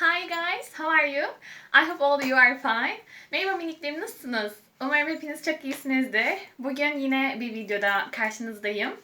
Hi guys, how are you? I hope all you are fine. Merhaba miniklerim nasılsınız? Umarım hepiniz çok iyisinizdir. Bugün yine bir videoda karşınızdayım.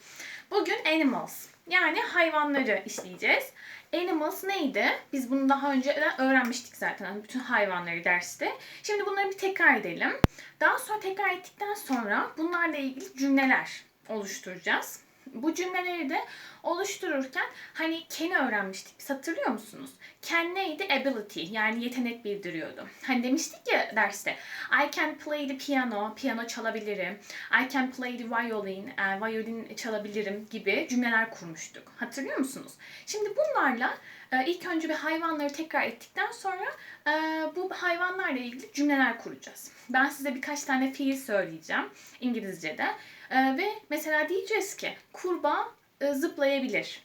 Bugün animals, yani hayvanları işleyeceğiz. Animals neydi? Biz bunu daha önce öğrenmiştik zaten bütün hayvanları derste. Şimdi bunları bir tekrar edelim. Daha sonra tekrar ettikten sonra bunlarla ilgili cümleler oluşturacağız. Bu cümleleri de oluştururken hani can'i öğrenmiştik. Hatırlıyor musunuz? Can neydi? Ability yani yetenek bildiriyordu. Hani demiştik ya derste I can play the piano, piyano çalabilirim. I can play the violin, e, violin çalabilirim gibi cümleler kurmuştuk. Hatırlıyor musunuz? Şimdi bunlarla ilk önce bir hayvanları tekrar ettikten sonra e, bu hayvanlarla ilgili cümleler kuracağız. Ben size birkaç tane fiil söyleyeceğim İngilizce'de. E, ve mesela diyeceğiz ki kurbağa e, zıplayabilir.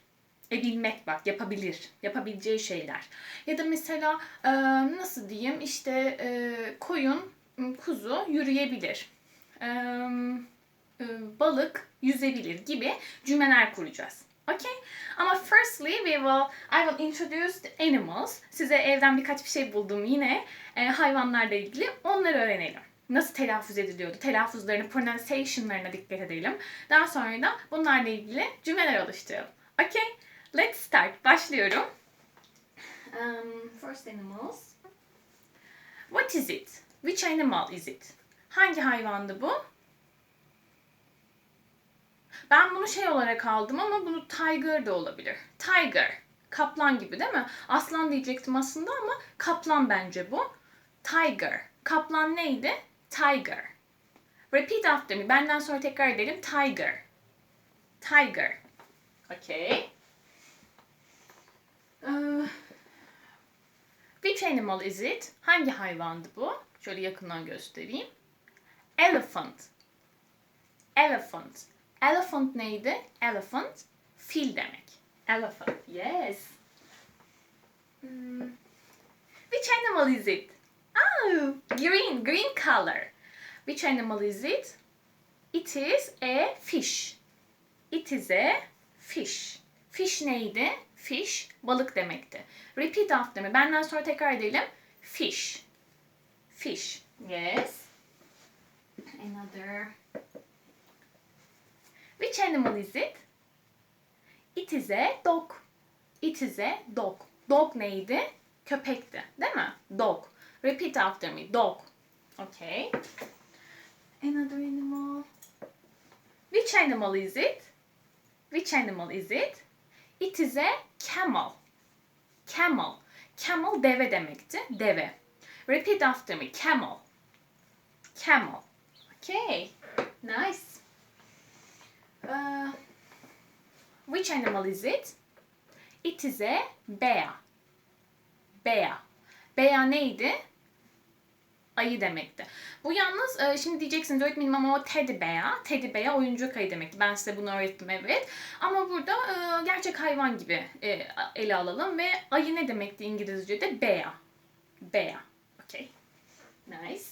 E bilmek bak yapabilir. Yapabileceği şeyler. Ya da mesela e, nasıl diyeyim işte koyun, kuzu yürüyebilir. Balık yüzebilir gibi cümleler kuracağız. Okay? Ama firstly we will I will introduce the animals. Size evden birkaç bir şey buldum yine e, hayvanlarla ilgili. Onları öğrenelim. Nasıl telaffuz ediliyordu? Telaffuzlarını, pronunciation'larına dikkat edelim. Daha sonra da bunlarla ilgili cümleler oluşturalım. Okay? Let's start. Başlıyorum. Um, first animals. What is it? Which animal is it? Hangi hayvandı bu? Ben bunu şey olarak aldım ama bunu tiger de olabilir. Tiger. Kaplan gibi değil mi? Aslan diyecektim aslında ama kaplan bence bu. Tiger. Kaplan neydi? Tiger. Repeat after me. Benden sonra tekrar edelim. Tiger. Tiger. Okay. Uh, which animal is it? Hangi hayvandı bu? Şöyle yakından göstereyim. Elephant. Elephant. Elephant neydi? Elephant. Fil demek. Elephant. Yes. Hmm. Which animal is it? Oh, green, green color. Which animal is it? It is a fish. It is a fish. Fish neydi? Fish, balık demekti. Repeat after me. Benden sonra tekrar edelim. Fish. Fish. Yes. Another. Which animal is it? It is a dog. It is a dog. Dog neydi? Köpekti. Değil mi? Dog. Repeat after me. Dog. Okay. Another animal. Which animal is it? Which animal is it? It is a camel. Camel. Camel deve demekti. Deve. Repeat after me. Camel. Camel. Okay. Nice. Uh, which animal is it? It is a bear. Bear. Bear neydi? Ayı demekti. Bu yalnız e, şimdi diyeceksiniz öğretmenim ama o teddy bear. Teddy bear oyuncak ayı demekti. Ben size bunu öğrettim evet. Ama burada e, gerçek hayvan gibi e, ele alalım ve ayı ne demekti İngilizce'de? Bear. Bear. Okay. Nice.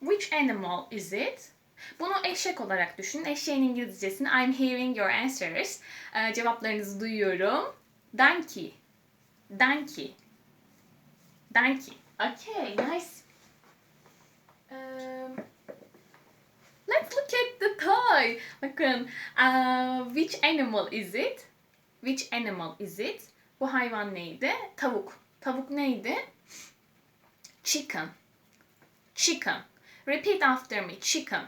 Which animal is it? Bunu eşek olarak düşünün. Eşeğin İngilizcesini I'm hearing your answers. Ee, cevaplarınızı duyuyorum. Donkey. Donkey. Donkey. Okay, nice. Um, let's look at the toy. Bakın. Uh, which animal is it? Which animal is it? Bu hayvan neydi? Tavuk. Tavuk neydi? Chicken. Chicken. Repeat after me. Chicken.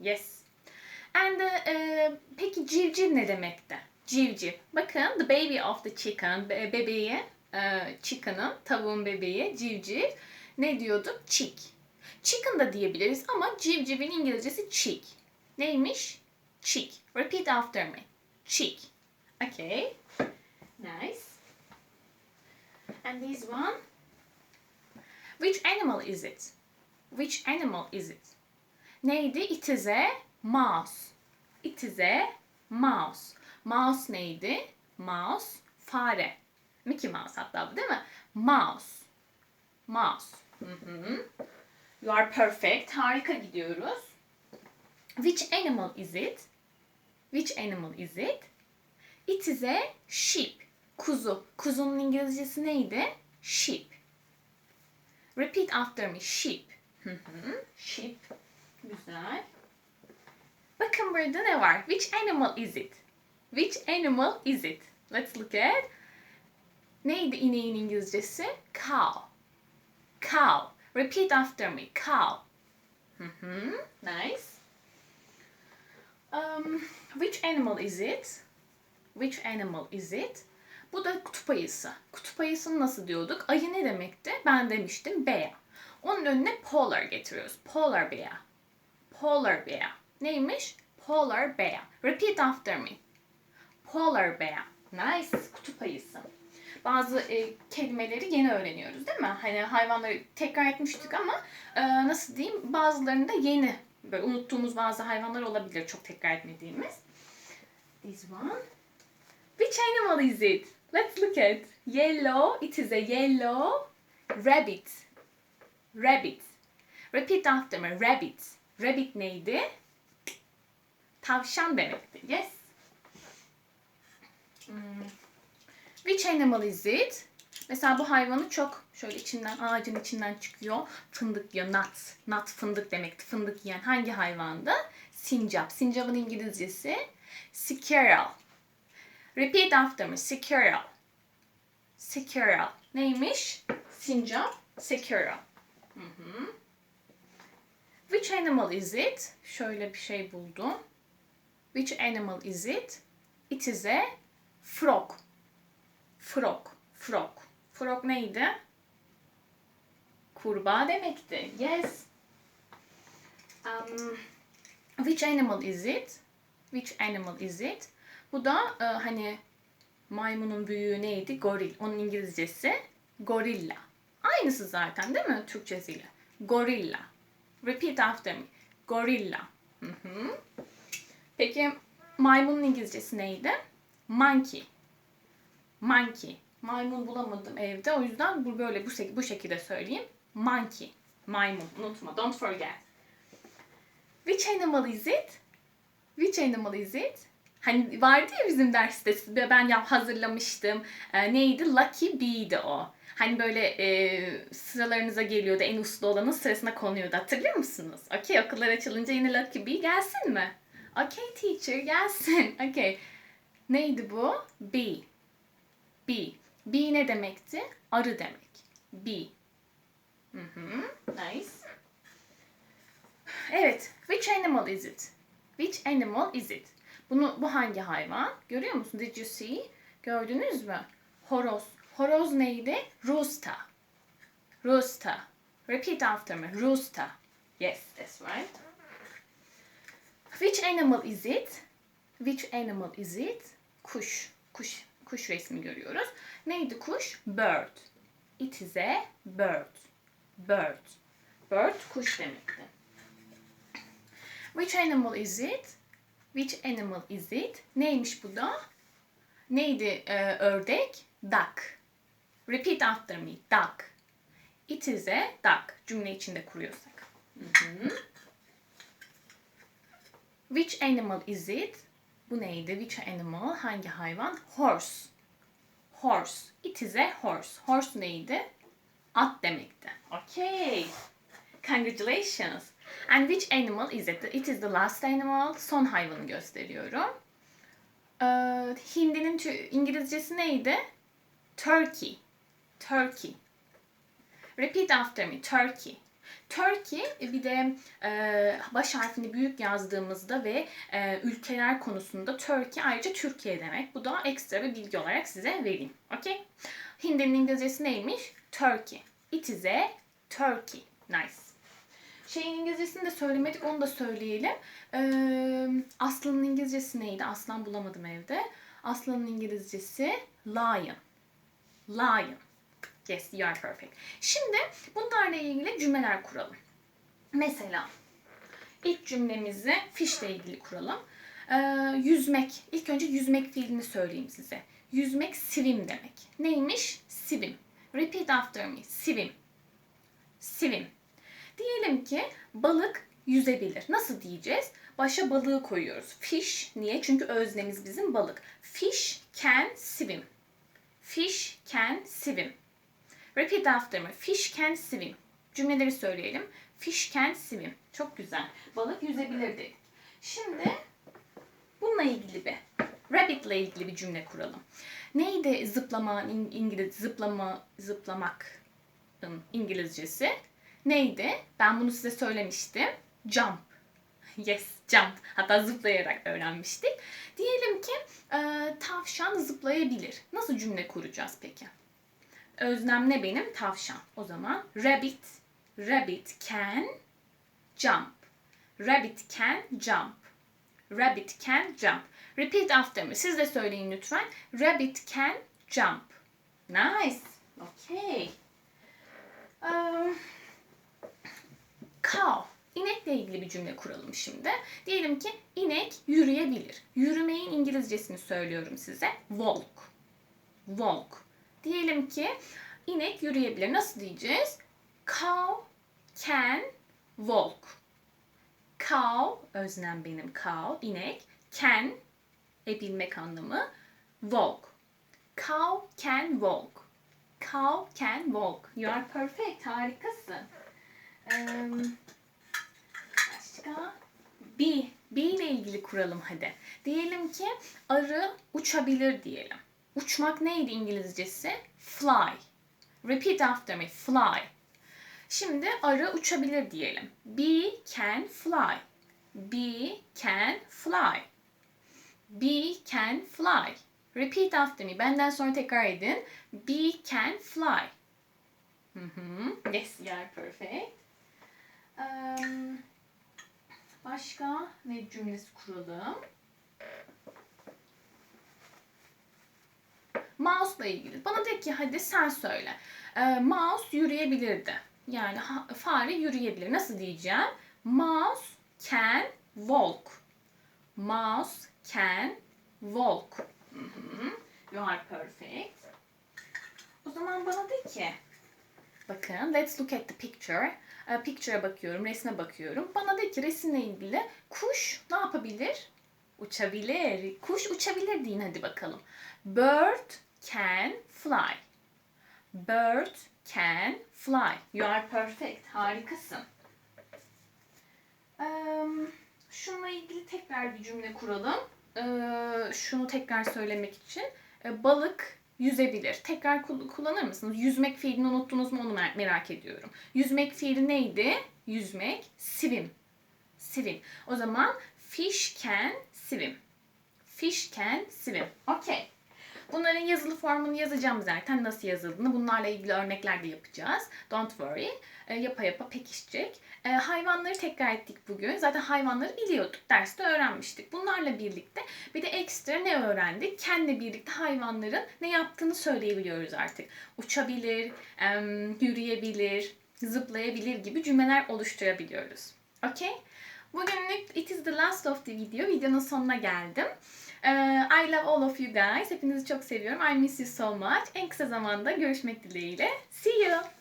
Yes. And uh, peki civciv ne demekti? Civciv. Bakın the baby of the chicken. Be- bebeği, uh, chicken'ın, tavuğun bebeği civciv. Ne diyorduk? Chick. Chicken da diyebiliriz ama civcivin İngilizcesi chick. Neymiş? Chick. Repeat after me. Chick. Okay. Nice. And this one. Which animal is it? Which animal is it? Neydi? It is a mouse. It is a mouse. Mouse neydi? Mouse, fare. Mickey Mouse hatta bu değil mi? Mouse. Mouse. Hı hı. You are perfect. Harika gidiyoruz. Which animal is it? Which animal is it? It is a sheep. Kuzu. Kuzunun İngilizcesi neydi? Sheep. Repeat after me. Sheep. Hı hı. Sheep. Güzel. Bakın burada ne var? Which animal is it? Which animal is it? Let's look at. Neydi ineğin İngilizcesi? Cow. Cow. Repeat after me. Cow. Hı hı. Nice. Um, which animal is it? Which animal is it? Bu da kutup ayısı. Kutup ayısını nasıl diyorduk? Ayı ne demekti? Ben demiştim bear. Onun önüne polar getiriyoruz. Polar bear. Polar bear. Neymiş? Polar bear. Repeat after me. Polar bear. Nice. Kutup ayısı. Bazı e, kelimeleri yeni öğreniyoruz değil mi? Hani hayvanları tekrar etmiştik ama e, nasıl diyeyim? Bazılarını da yeni böyle unuttuğumuz bazı hayvanlar olabilir çok tekrar etmediğimiz. This one. Which animal is it? Let's look at. Yellow. It is a yellow rabbit. Rabbit. Repeat after me. Rabbit. Rabbit neydi? Tavşan demekti. Yes. Hmm. Which animal is it? Mesela bu hayvanı çok şöyle içinden ağacın içinden çıkıyor. Fındık yiyor. Nut. Nut fındık demekti. Fındık yiyen hangi hayvandı? Sincap. Sincap'ın İngilizcesi squirrel. Repeat after me. Squirrel. Squirrel. Neymiş? Sincap. Squirrel. Hı hı. Which animal is it? Şöyle bir şey buldum. Which animal is it? It is a frog. Frog. Frog. Frog neydi? Kurbağa demekti. Yes. Um, which animal is it? Which animal is it? Bu da e, hani maymunun büyüğü neydi? Goril. Onun İngilizcesi gorilla. Aynısı zaten değil mi Türkçesiyle? Gorilla. Repeat after me. Gorilla. Hı hı. Peki maymunun İngilizcesi neydi? Monkey. Monkey. Maymun bulamadım evde. O yüzden bu böyle bu, bu şekilde söyleyeyim. Monkey. Maymun. Unutma. Don't forget. Which animal is it? Which animal is it? Hani vardı ya bizim derste ben yap hazırlamıştım. Ee, neydi? Lucky Bee'di o. Hani böyle e, sıralarınıza geliyordu. En uslu olanın sırasına konuyordu. Hatırlıyor musunuz? Okey okullar açılınca yine Lucky Bee gelsin mi? Okey teacher gelsin. Okey. Neydi bu? Bee. Bee. Bee ne demekti? Arı demek. Bee. Hı hı. Nice. Evet. Which animal is it? Which animal is it? Bunu bu hangi hayvan? Görüyor musun? Did you see? Gördünüz mü? Horoz. Horoz neydi? Rooster. Rooster. Repeat after me. Rooster. Yes, that's right. Which animal is it? Which animal is it? Kuş. Kuş. Kuş resmi görüyoruz. Neydi kuş? Bird. It is a bird. Bird. Bird kuş demekti. Which animal is it? Which animal is it? Neymiş bu da? Neydi e, ördek? Duck. Repeat after me. Duck. It is a duck. Cümle içinde kuruyorsak. Hı hı. Which animal is it? Bu neydi? Which animal? Hangi hayvan? Horse. Horse. It is a horse. Horse neydi? At demekti. Okay. Congratulations. And which animal is it? It is the last animal. Son hayvanı gösteriyorum. Ee, hindinin İngilizcesi neydi? Turkey. Turkey. Repeat after me. Turkey. Turkey bir de e, baş harfini büyük yazdığımızda ve e, ülkeler konusunda Turkey ayrıca Türkiye demek. Bu da ekstra bir bilgi olarak size vereyim. Okay? Hindinin İngilizcesi neymiş? Turkey. It is a Turkey. Nice. Şeyin İngilizcesini de söylemedik onu da söyleyelim. Ee, Aslan'ın İngilizcesi neydi? Aslan bulamadım evde. Aslan'ın İngilizcesi lion. Lion. Yes, you are perfect. Şimdi bunlarla ilgili cümleler kuralım. Mesela ilk cümlemizi fish ile ilgili kuralım. Ee, yüzmek. İlk önce yüzmek fiilini söyleyeyim size. Yüzmek swim demek. Neymiş? Swim. Repeat after me. Swim. Swim. Diyelim ki balık yüzebilir. Nasıl diyeceğiz? Başa balığı koyuyoruz. Fish. Niye? Çünkü öznemiz bizim balık. Fish can swim. Fish can swim. Repeat after me. Fish can swim. Cümleleri söyleyelim. Fish can swim. Çok güzel. Balık yüzebilir dedik. Şimdi bununla ilgili bir rabbit ile ilgili bir cümle kuralım. Neydi zıplama İng- İngiliz zıplama zıplamak İngilizcesi? Neydi? Ben bunu size söylemiştim. Jump. Yes, jump. Hatta zıplayarak öğrenmiştik. Diyelim ki e, tavşan zıplayabilir. Nasıl cümle kuracağız peki? Öznem ne benim? Tavşan. O zaman rabbit, rabbit can jump. Rabbit can jump. Rabbit can jump. Repeat after me. Siz de söyleyin lütfen. Rabbit can jump. Nice. Okay. Um, cow. İnekle ilgili bir cümle kuralım şimdi. Diyelim ki inek yürüyebilir. Yürümeyin İngilizcesini söylüyorum size. Walk. Walk. Diyelim ki inek yürüyebilir. Nasıl diyeceğiz? Cow can walk. Cow, öznem benim cow, inek. Can, e bilmek anlamı. Walk. Cow can walk. Cow can walk. You are perfect. Harikasın. Başka? Bee. Bee ile ilgili kuralım hadi. Diyelim ki arı uçabilir diyelim. Uçmak neydi İngilizcesi? Fly. Repeat after me. Fly. Şimdi arı uçabilir diyelim. Bee can fly. Bee can fly. Bee can fly. Repeat after me. Benden sonra tekrar edin. Bee can fly. Hı. Yes, you are perfect. Başka ne cümlesi kuralım? Mouse'la ilgili. Bana de ki hadi sen söyle. Ee, mouse yürüyebilirdi. Yani fare yürüyebilir. Nasıl diyeceğim? Mouse can walk. Mouse can walk. Hı hı. You are perfect. O zaman bana de ki Bakın, let's look at the picture. Ee, Picture'a bakıyorum, resme bakıyorum. Bana de ki resimle ilgili kuş ne yapabilir? Uçabilir. Kuş uçabilir deyin hadi bakalım. Bird can fly. Bird can fly. You are perfect. Harikasın. Ee, şununla ilgili tekrar bir cümle kuralım. Ee, şunu tekrar söylemek için. Ee, balık yüzebilir. Tekrar kul- kullanır mısınız? Yüzmek fiilini unuttunuz mu onu mer- merak ediyorum. Yüzmek fiili neydi? Yüzmek. Swim. Swim. O zaman fish can swim. Fish can swim. Okay. Bunların yazılı formunu yazacağım zaten nasıl yazıldığını. Bunlarla ilgili örnekler de yapacağız. Don't worry. E, yapa yapa pekişecek. E, hayvanları tekrar ettik bugün. Zaten hayvanları biliyorduk. Derste öğrenmiştik. Bunlarla birlikte bir de ekstra ne öğrendik? Kendi birlikte hayvanların ne yaptığını söyleyebiliyoruz artık. Uçabilir, em, yürüyebilir, zıplayabilir gibi cümleler oluşturabiliyoruz. Okay? Bugünlük it is the last of the video. Videonun sonuna geldim. Ee, I love all of you guys. Hepinizi çok seviyorum. I miss you so much. En kısa zamanda görüşmek dileğiyle. See you.